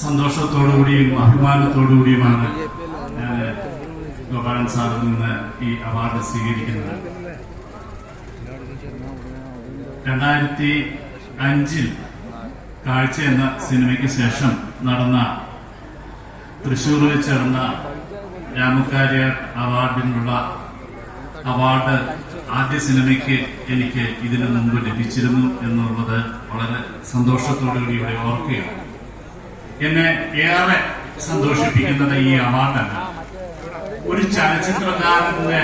സന്തോഷത്തോടുകൂടിയും അഭിമാനത്തോടുകൂടിയുമാണ് ഞാൻ ഗോപാലൻ സാറിൽ നിന്ന് ഈ അവാർഡ് സ്വീകരിക്കുന്നത്. രണ്ടായിരത്തി അഞ്ചിൽ കാഴ്ച എന്ന സിനിമയ്ക്ക് ശേഷം നടന്ന തൃശ്ശൂരിൽ ചേർന്ന രാമക്കാര്യ അവാർഡിനുള്ള അവാർഡ് ആദ്യ സിനിമയ്ക്ക് എനിക്ക് ഇതിനു മുമ്പ് ലഭിച്ചിരുന്നു എന്നുള്ളത് വളരെ സന്തോഷത്തോടുകൂടി ഇവിടെ ഓർക്കുകയാണ്. എന്നെ ഏറെ സന്തോഷിപ്പിക്കുന്നത് ഈ അവാർഡല്ല ഒരു ചലച്ചിത്രകാരന്റെ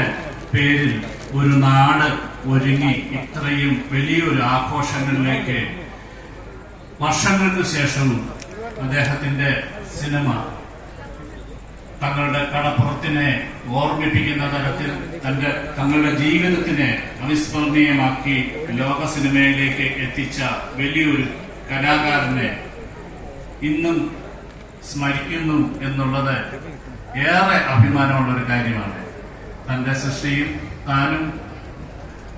പേരിൽ ഒരു നാട് ഒരുങ്ങി ഇത്രയും വലിയൊരു ആഘോഷങ്ങളിലേക്ക് വർഷങ്ങൾക്ക് ശേഷവും അദ്ദേഹത്തിന്റെ സിനിമ തങ്ങളുടെ കടപ്പുറത്തിനെ ഓർമ്മിപ്പിക്കുന്ന തരത്തിൽ തന്റെ തങ്ങളുടെ ജീവിതത്തിനെ അവിസ്മരണീയമാക്കി ലോക സിനിമയിലേക്ക് എത്തിച്ച വലിയൊരു കലാകാരനെ ഇന്നും സ്മരിക്കുന്നു എന്നുള്ളത് ഏറെ അഭിമാനമുള്ള ഒരു കാര്യമാണ്. തന്റെ സൃഷ്ടിയും താനും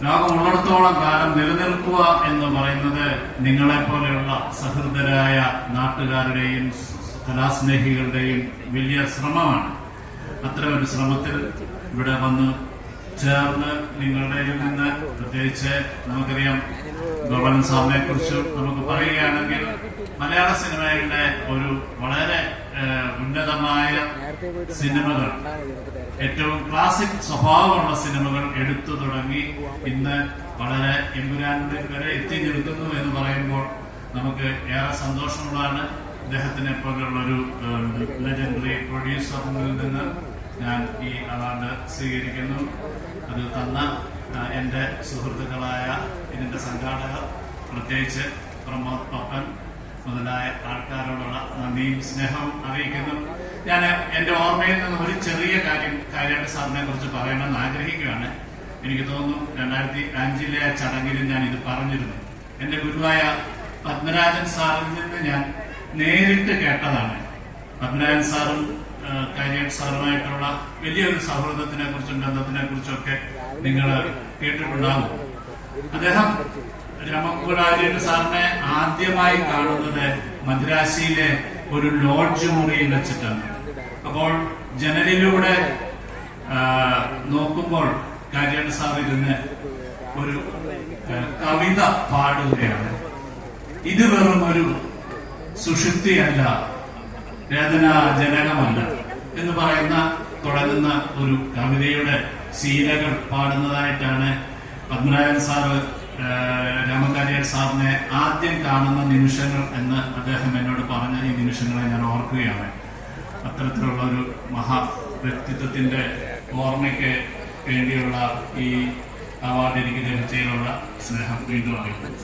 ലോകമുള്ളിടത്തോളം കാലം നിലനിൽക്കുക എന്ന് പറയുന്നത് നിങ്ങളെപ്പോലെയുള്ള സഹൃദരായ നാട്ടുകാരുടെയും കലാസ്നേഹികളുടെയും വലിയ ശ്രമമാണ്. അത്തരം ഒരു ശ്രമത്തിൽ ഇവിടെ വന്ന് ചേർന്ന് നിങ്ങളുടെ നിന്ന് പ്രത്യേകിച്ച് നമുക്കറിയാം ഗോപാലൻ സാറിനെ കുറിച്ച് നമുക്ക് പറയുകയാണെങ്കിൽ മലയാള സിനിമയുടെ ഒരു വളരെ ഉന്നതമായ സിനിമകൾ ഏറ്റവും ക്ലാസിക് സ്വഭാവമുള്ള സിനിമകൾ എടുത്തു തുടങ്ങി ഇന്ന് വളരെ എമ്പുരാനിൽ വരെ എത്തി നിൽക്കുന്നു എന്ന് പറയുമ്പോൾ നമുക്ക് ഏറെ സന്തോഷമുള്ളതാണ്. അദ്ദേഹത്തിനെ പോലുള്ള ഒരു ലെജൻഡറി പ്രൊഡ്യൂസറിൽ നിന്ന് ഞാൻ ഈ അവാർഡ് സ്വീകരിക്കുന്നു. അത് തന്ന എന്റെ സുഹൃത്തുക്കളായ ഇതിന്റെ സംഘാടകർ പ്രത്യേകിച്ച് പ്രമോദ് പപ്പൻ മുതലായ ആൾക്കാരോടുള്ള നന്ദിയും സ്നേഹവും അറിയിക്കുന്നു. ഞാൻ എന്റെ ഓർമ്മയിൽ നിന്ന് ഒരു ചെറിയ കാര്യം കാര്യമായിട്ട് സാറിനെ കുറിച്ച് പറയണമെന്ന് ആഗ്രഹിക്കുകയാണ്. എനിക്ക് തോന്നുന്നു രണ്ടായിരത്തി അഞ്ചിലെ ചടങ്ങിൽ ഞാൻ ഇത് പറഞ്ഞിരുന്നു. എന്റെ ഗുരുവായ പത്മരാജൻ സാറിൽ നിന്ന് ഞാൻ നേരിട്ട് കേട്ടതാണ്. പത്മരാജൻ സാറും കാര്യാട്ട് സാറുമായിട്ടുള്ള വലിയൊരു സൗഹൃദത്തിനെ കുറിച്ചും ബന്ധത്തിനെ കുറിച്ചൊക്കെ നിങ്ങൾ കേട്ടിട്ടുണ്ടാവും. അദ്ദേഹം രമക്കുടാരിയുടെ സാറിനെ ആദ്യമായി കാണുന്നത് മദ്രാസിയിലെ ഒരു ലോഡ്ജ് മുറിയിൽ വെച്ചിട്ടാണ്. അപ്പോൾ ജനലിലൂടെ നോക്കുമ്പോൾ കാര്യാട്ട് സാർ ഇരുന്ന് ഒരു കവിത പാടുകയാണ്. ഇത് വെറും ഒരു സുഷുപ്തിയല്ല. വേദനാജനകമല്ല എന്ന് പറയുന്ന തുടങ്ങുന്ന ഒരു കവിതയുടെ ശീലകൾ പാടുന്നതായിട്ടാണ് പത്മനാഭൻ സാറ് രാമകാര്യ സാറിനെ ആദ്യം കാണുന്ന നിമിഷങ്ങൾ എന്ന് അദ്ദേഹം എന്നോട് പറഞ്ഞ ഈ നിമിഷങ്ങളെ ഞാൻ ഓർക്കുകയാണ്. അത്തരത്തിലുള്ള ഒരു മഹാ വ്യക്തിത്വത്തിന്റെ ഓർമ്മയ്ക്ക് വേണ്ടിയുള്ള ഈ അവാർഡ് എനിക്ക് ലഭിച്ചതിനുള്ള സ്നേഹം വീണ്ടും അറിയിക്കുന്നു.